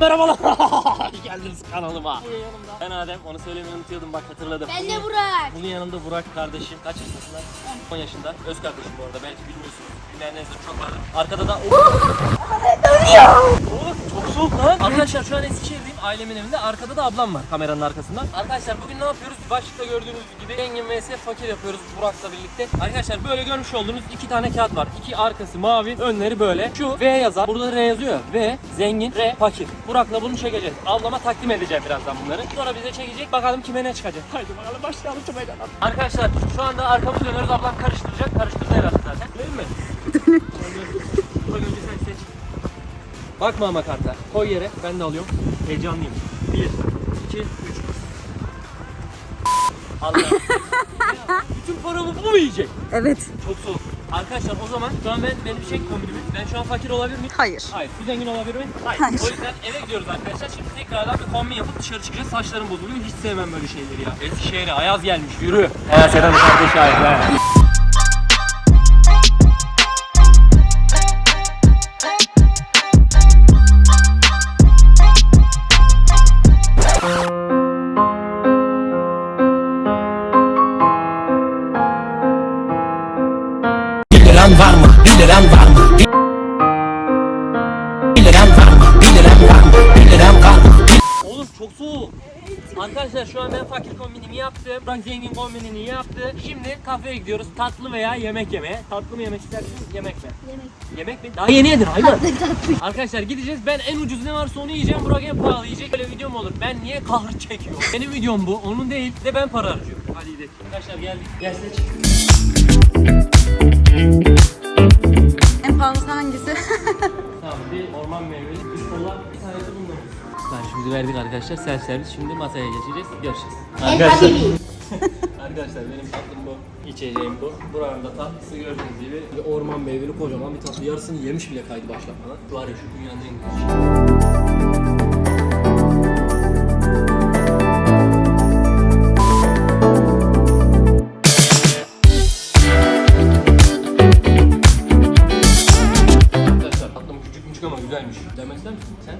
Merhabalar. Geldiniz kanalıma. Bunun yanımda. Ben Adem. Onu söylemeyi unutuyordum bak hatırladım. Ben de Burak. Bunun yanında Burak kardeşim. Kaç yaşındasın lan? 10 yaşında. Öz kardeşim bu arada. Belki bilmiyorsunuz. Bilmeyenleriniz de çok vardır. Arkada da... Çok soğuk lan. Arkadaşlar şu an Eskişehir'deyim. Ailemin evinde. Arkada da ablam var kameranın arkasında. Arkadaşlar bugün ne yapıyoruz? Başlıkta gördüğünüz gibi zengin vs fakir yapıyoruz Burak'la birlikte. Arkadaşlar böyle görmüş olduğunuz iki tane kağıt var. İki arkası mavi, önleri böyle. Şu V yazar. Burada R yazıyor. ya. V, zengin, R, fakir. Burak'la bunu çekeceğiz. Ablama takdim edeceğim birazdan bunları. Sonra bize çekecek. Bakalım kime ne çıkacak. Haydi bakalım başlayalım şu meydana. Arkadaşlar şu anda arkamızı dönüyoruz. Ablam karıştıracak. Karıştırdı herhalde zaten. Bakma ama karta. Koy yere. Ben de alıyorum. Heyecanlıyım. 1, 2, 3. Allah. Ya, Bütün paramı bu mu yiyecek? Evet. Çok soğuk. Arkadaşlar o zaman şu an ben benim şey kombinimi. Ben şu an fakir olabilir miyim? Hayır. Hayır. Bu zengin olabilir miyim? Hayır. Hayır. O yüzden eve gidiyoruz arkadaşlar. Şimdi tekrardan bir kombin yapıp dışarı çıkacağız. Saçlarım bozuluyor. Hiç sevmem böyle şeyleri ya. Eskişehir'e ayaz gelmiş. Yürü. He Sedan kardeş ayaz. Liran var mı? Bir liran var mı? Liran var mı? Bir liran var mı? Bir liran var mı? Oğlum çok soğuk. Arkadaşlar şu an ben fakir kombinimi yaptım. Burak zengin kombinini yaptı. Şimdi kafeye gidiyoruz. Tatlı veya yemek yemeye. Tatlı mı yemek istersin? Yemek mi? Yemek. Yemek mi? Daha yeni yedin hayvan. Arkadaşlar gideceğiz. Ben en ucuz ne varsa onu yiyeceğim. Burak en pahalı yiyecek. Böyle video mu olur? Ben niye kahr çekiyorum? Benim videom bu. Onun değil. De ben para harcıyorum. Hadi gidelim. Arkadaşlar geldik. Gel seç. Hangisi? Tamam bir orman meyveli. Bir kola. Bir tanesi bundan. Siparişimizi verdik arkadaşlar. Self servis. Şimdi masaya geçeceğiz. Görüşürüz. Arkadaşlar. Arkadaşlar benim tatlım bu. İçeceğim bu. Buranın da tatlısı gördüğünüz gibi. Bir orman meyveli kocaman bir tatlı. Yarısını yemiş bile kaydı başlatmadan. Var ya şu dünyanın en güzel ister misin? Sen?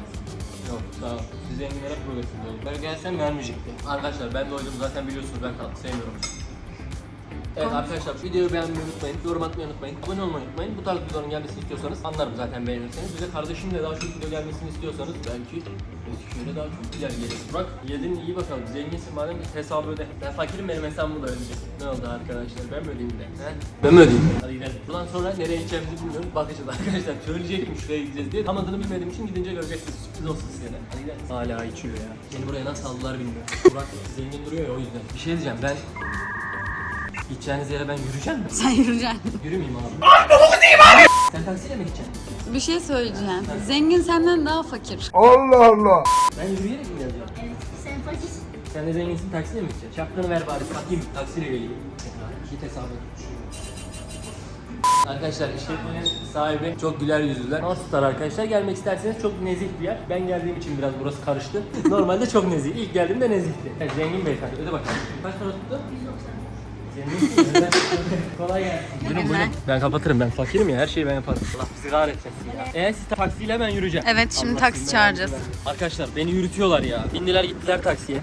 Yok sağ ol. Siz zenginlere progresiniz oğlum. Ben gelsem vermeyecekti. Arkadaşlar ben doydum zaten biliyorsunuz ben tatlı sevmiyorum. Evet arkadaşlar videoyu beğenmeyi unutmayın, yorum atmayı unutmayın, abone olmayı unutmayın. Bu tarz videoların gelmesini istiyorsanız anlarım zaten beğenirseniz. Bize kardeşimle daha çok video gelmesini istiyorsanız belki Eskişehir'e daha çok güzel gelir. Burak yedin iyi bakalım zenginsin madem hesabı öde. Ben fakirim benim hesabımı da ödeyecek. Ne oldu arkadaşlar ben mi ödeyeyim de? He? Ben mi ödeyeyim? Hadi gidelim. Buradan sonra nereye gideceğimizi bilmiyorum. Bakacağız arkadaşlar. Söyleyecektim şuraya gideceğiz diye. Tam adını bilmediğim için gidince göreceksiniz. Sürpriz olsun size de. Hadi gidelim. Hala içiyor ya. Beni buraya nasıl aldılar bilmiyorum. Burak zengin duruyor ya o yüzden. Bir şey diyeceğim ben Gideceğiniz yere ben yürüyeceğim mi? Sen yürüyeceksin. Yürümeyeyim abi. Sen taksiyle mi gideceksin? Bir şey söyleyeceğim. Zengin senden daha fakir. Ben yürüyerek mi geleceğim? Evet. Sen fakirsin. Sen de zenginsin taksiyle mi gideceksin? Şapkanı ver bari satayım taksiyle geleyim. Git hesabı. Arkadaşlar işletmenin sahibi çok güler yüzlüler. Nasıl tutar arkadaşlar? Gelmek isterseniz çok nezih bir yer. Ben geldiğim için biraz burası karıştı. Normalde çok nezih. İlk geldiğimde nezihti. Evet, zengin beyefendi. Öde bakalım. Kaç para tuttu? 190. Kolay gelsin. Buyurun buyurun. Ben kapatırım. Ben fakirim ya. Her şeyi ben yaparım. Allah bizi kahretmesin ya. Eğer siz taksiyle ben yürüyeceğim. Evet, şimdi Allah taksi sizi çağıracağız. versin. Arkadaşlar beni yürütüyorlar ya. Bindiler gittiler taksiye.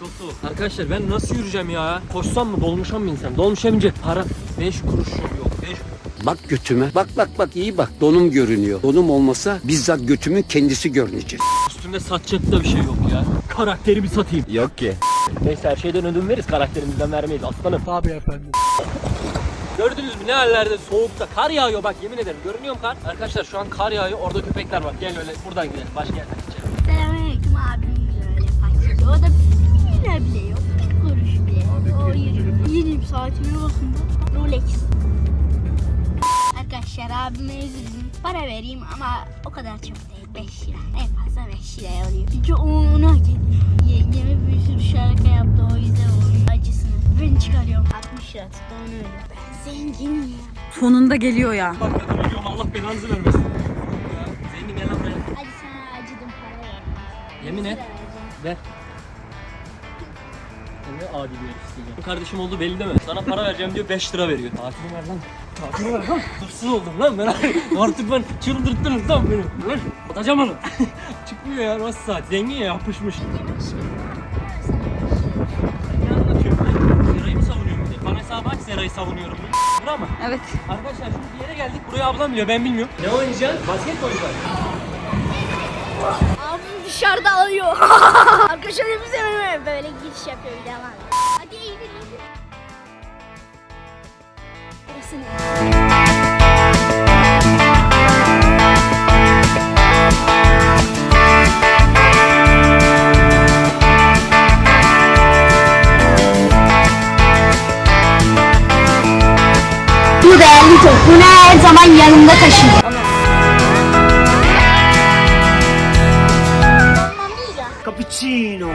Çok soğuk. Arkadaşlar ben nasıl yürüyeceğim ya? Koşsam mı dolmuşa mı binsem? Dolmuşa binecek para 5 kuruşum yok. 5 Bak götüme. Bak bak bak iyi bak. Donum görünüyor. Donum olmasa bizzat götümün kendisi görünecek. Üstümde satacak da bir şey yok ya. Karakterimi satayım. Yok ki. Neyse her şeyden ödün veririz karakterimizden vermeyiz aslanım. Tabii efendim. Gördünüz mü ne hallerde soğukta kar yağıyor bak yemin ederim görünüyor mu kar? Arkadaşlar şu an kar yağıyor orada köpekler var gel öyle buradan gidelim başka yerden geçelim. Selamünaleyküm abim öyle fakir. O da bir lira bile yok. Bir kuruş bile. O yeni, yeni bir saatime bakın. Rolex. Abime üzüldüm. Para vereyim ama o kadar çok değil. 5 lira. En fazla 5 liraya oluyor. Çünkü onu hak ediyor. Yengeme bir sürü şarkı yaptı o yüzden onun acısını. Ben çıkarıyorum. 60 lira tuttu onu öyle. Ben zenginim ya. Sonunda geliyor ya. Bak kadın Allah belanızı vermesin. Ya, Zengin gel lan buraya. Hadi sana acıdım para ver. Yemin et. Ver. Ne adi bir herifsin ya. Kardeşim oldu belli değil mi? Sana para vereceğim diyor 5 lira veriyor. Tatilini ver lan. Tatilini ver lan. Hırsız oldum lan ben. Artık ben çıldırttınız lan beni. Ver. Atacağım onu. Çıkmıyor ya nasıl saat? Zengin ya yapışmış. Ne anlatıyorum ben? Serayı mı savunuyorum bir de? Bana hesabı aç Serayı savunuyorum. Bura mı? Evet. Arkadaşlar şimdi bir yere geldik. Buraya ablam biliyor ben bilmiyorum. Ne oynayacaksın? Basket mi oynayacaksın? Abim dışarıda alıyor. Arkadaşlar bize böyle giriş yapıyor bir de var. Hadi eğilin. Burası ne? Zaman yanımda taşıyacağım. Cappuccino.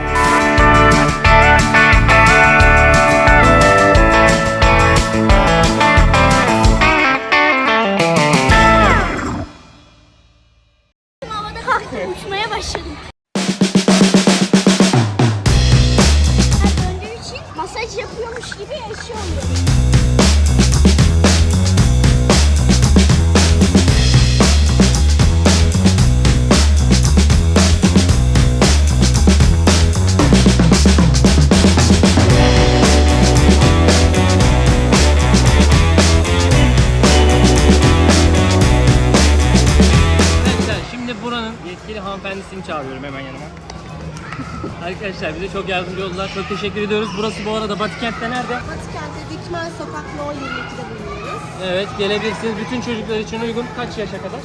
Arkadaşlar bize çok yardımcı oldular. Çok teşekkür ediyoruz. Burası bu arada Batıkent'te nerede? Batıkent'te Dikmen Sokak No 22'de bulunuyoruz. Evet gelebilirsiniz. Bütün çocuklar için uygun. Kaç yaşa kadar? 0-12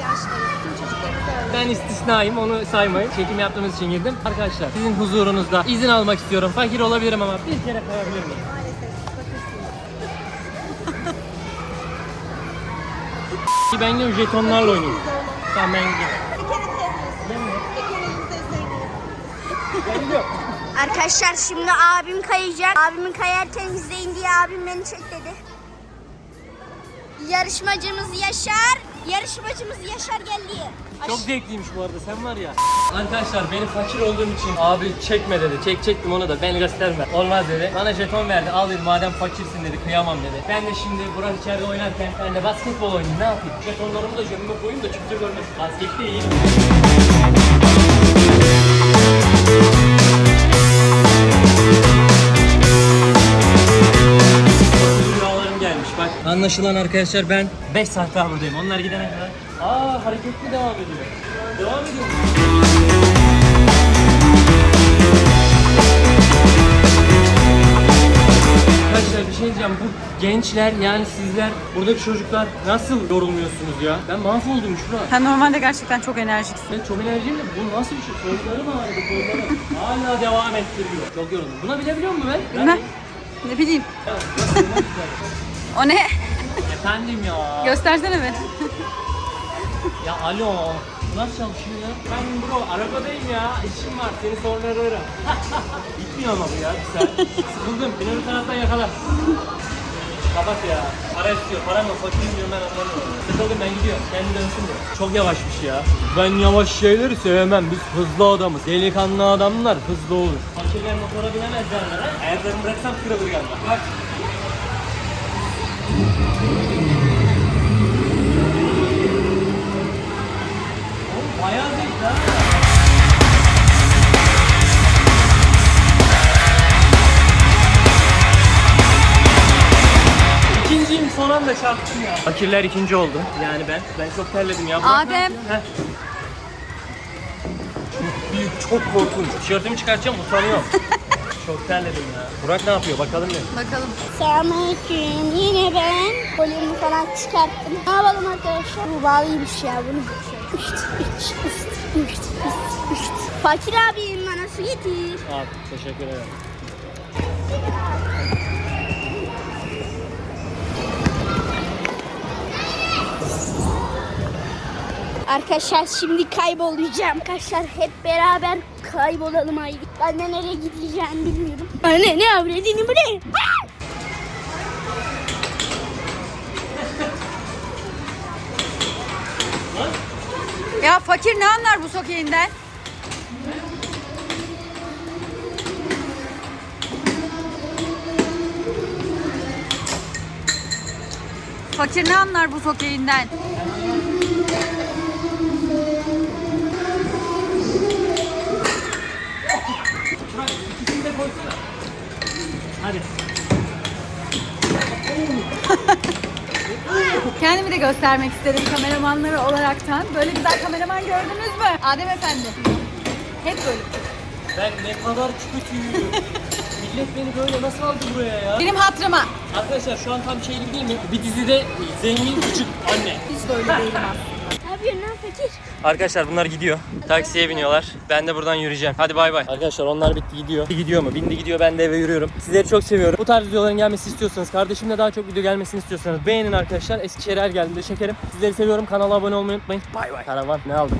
yaş arası tüm çocuklarımıza. Ben istisnayım onu saymayın. Çekim yaptığımız için girdim. Arkadaşlar sizin huzurunuzda izin almak istiyorum. Fakir olabilirim ama bir kere kayabilir miyim? Maalesef bakırsınız. Ben de jetonlarla oynuyorum. Tamam ben gidiyorum. Bir kere diyebilirsiniz. Bir kere yüzde sevgilim. Ben gidiyorum. Arkadaşlar şimdi abim kayacak. Abimin kayarken izleyin diye abim beni çek dedi. Yarışmacımız Yaşar. Yarışmacımız Yaşar geldi. Çok zevkliymiş bu arada sen var ya. Arkadaşlar benim fakir olduğum için abi çekme dedi. Çek çektim ona da ben gösterme. Olmaz dedi. Bana jeton verdi. Al dedi madem fakirsin dedi kıyamam dedi. Ben de şimdi Burak içeride oynarken ben de basketbol oynayayım ne yapayım? Jetonlarımı da cebime koyayım da kimse görmesin. Baskette iyiyim. Anlaşılan arkadaşlar ben 5 saat daha buradayım. Onlar gidene kadar. Aa hareketli devam ediyor. Devam ediyor. Arkadaşlar bir şey diyeceğim. Bu gençler yani sizler buradaki çocuklar nasıl yorulmuyorsunuz ya? Ben mahvoldum Şura. Sen normalde gerçekten çok enerjiksin. Ben çok enerjiyim de bu nasıl bir şey? Kollarım ağrıdı kollarım. Hala devam ettiriyor. Çok yoruldum. Buna bilebiliyor musun ben? Bilmem. Ne bileyim. O ne? Efendim ya. Göstersene be. Ya alo. Nasıl çalışıyor ya? Ben bro arabadayım ya. İşim var. Seni sonra ararım. Gitmiyor ama bu ya. Güzel. Sıkıldım. Beni öbür taraftan yakala. Kapat ya. Para istiyor. Para mı? Fakirim diyor ben anlamıyorum. Sıkıldım ben gidiyorum. Kendi dönsün diyor. Çok yavaşmış ya. Ben yavaş şeyleri sevmem. Biz hızlı adamız. Delikanlı adamlar hızlı olur. Fakirler motora binemezler ha. Ayaklarını bıraksam kırılır galiba. Bak. İkinciyim son anda çarptım ya. Fakirler ikinci oldu. Yani ben. Ben çok terledim ya. Adem. Heh. Çok büyük, çok korkunç. Tişörtümü çıkartacağım utanıyorum. çok terledim ya. Burak ne yapıyor bakalım ne? Bakalım. Selamünaleyküm. Yine ben kolyemi falan çıkarttım. Ne yapalım arkadaşlar? Bu bağlıymış ya bunu. Üst, Fakir abim bana su getir. Al teşekkür ederim. Arkadaşlar şimdi kaybolacağım. Arkadaşlar hep beraber kaybolalım haydi. Ben de nereye gideceğimi bilmiyorum. Anne ne avredini bu ne? Ah! Ya fakir ne anlar bu sokeyinden? Fakir ne anlar bu sokeyinden? İkisini de koysana. Hadi. Kendimi de göstermek istedim kameramanları olaraktan. Böyle güzel kameraman gördünüz mü? Adem Efendi. Hep böyle. Ben ne kadar kötüyüm. Millet beni böyle nasıl aldı buraya ya? Benim hatırıma. Arkadaşlar şu an tam şey gibi değil mi? Bir dizide zengin küçük anne. Hiç de öyle değilim aslında. Fakir? Arkadaşlar bunlar gidiyor. Taksiye biniyorlar. Ben de buradan yürüyeceğim. Hadi bay bay. Arkadaşlar onlar bitti gidiyor. Gidiyor mu? Bindi gidiyor. Ben de eve yürüyorum. Sizleri çok seviyorum. Bu tarz videoların gelmesini istiyorsanız, kardeşimle daha çok video gelmesini istiyorsanız beğenin arkadaşlar. Eskişehir her geldiğinde çekerim. Sizleri seviyorum. Kanala abone olmayı unutmayın. Bay bay. Karavan ne aldım?